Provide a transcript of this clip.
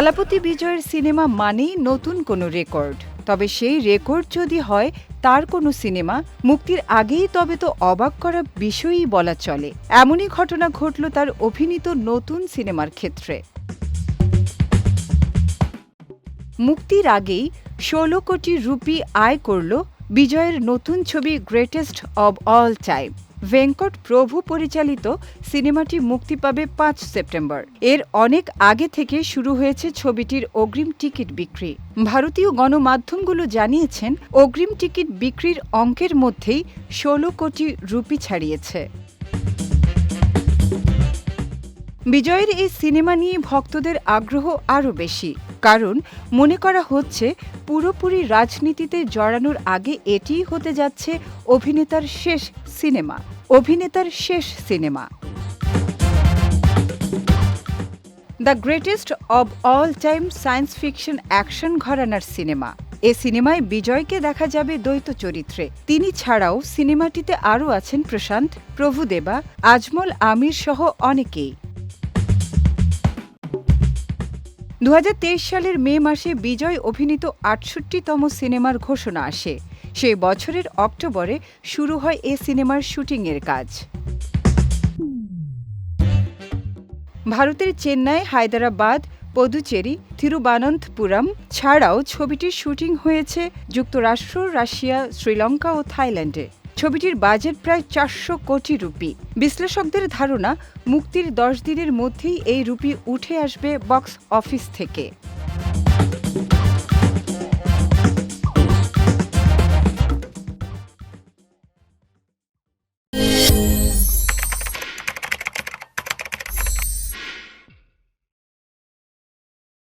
থালাপতি বিজয়ের সিনেমা মানেই নতুন কোনো রেকর্ড। তবে সেই রেকর্ড যদি হয়, তার কোনো সিনেমা, মুক্তির আগেই তবে তো অবাক করা বিষয়ই বলা চলে। এমনই ঘটনা ঘটল তার অভিনীত নতুন সিনেমার ক্ষেত্রে। মুক্তির আগেই ষোলো কোটি রুপি আয় করল বিজয়ের নতুন ছবি greatest of all time Venkat Prabhu পরিচালিত সিনেমাটি মুক্তি পাবে পাঁচ সেপ্টেম্বর। এর অনেক আগে থেকে শুরু হয়েছে ছবিটির অগ্রিম টিকিট বিক্রি। ভারতীয় গণমাধ্যমগুলো জানিয়েছেন, অগ্রিম টিকিট বিক্রির অঙ্কের মধ্যেই ষোলো কোটি রুপি ছাড়িয়েছে। বিজয়ের এই সিনেমা নিয়ে ভক্তদের আগ্রহ আরও বেশি। কারণ মনে করা হচ্ছে, পুরোপুরি রাজনীতিতে জড়ানোর আগে এটিই হতে যাচ্ছে অভিনেতার শেষ সিনেমা, অভিনেতার শেষ cinema. The greatest of all time science fiction action ঘরানার সিনেমা। এ সিনেমায় বিজয়কে দেখা যাবে দ্বৈত চরিত্রে। তিনি ছাড়াও সিনেমাটিতে আরও আছেন প্রশান্ত, প্রভুদেবা, আজমল, আমির সহ অনেকেই। দু হাজার তেইশ সালের মে মাসে বিজয় অভিনীত আটষট্টিতম সিনেমার ঘোষণা আসে। সেই বছরের অক্টোবরে শুরু হয় এ সিনেমার শুটিংয়ের কাজ। ভারতের চেন্নাই, হায়দরাবাদ, পদুচেরি থিরুবানন্তপুরম ছাড়াও ছবিটির শুটিং হয়েছে যুক্তরাষ্ট্র, রাশিয়া, শ্রীলঙ্কা ও থাইল্যান্ডে। ছবিটির বাজেট প্রায় চারশো কোটি রুপি। বিশ্লেষকদের ধারণা, মুক্তির দশ দিনের মধ্যেই এই রুপি উঠে আসবে বক্স অফিস থেকে।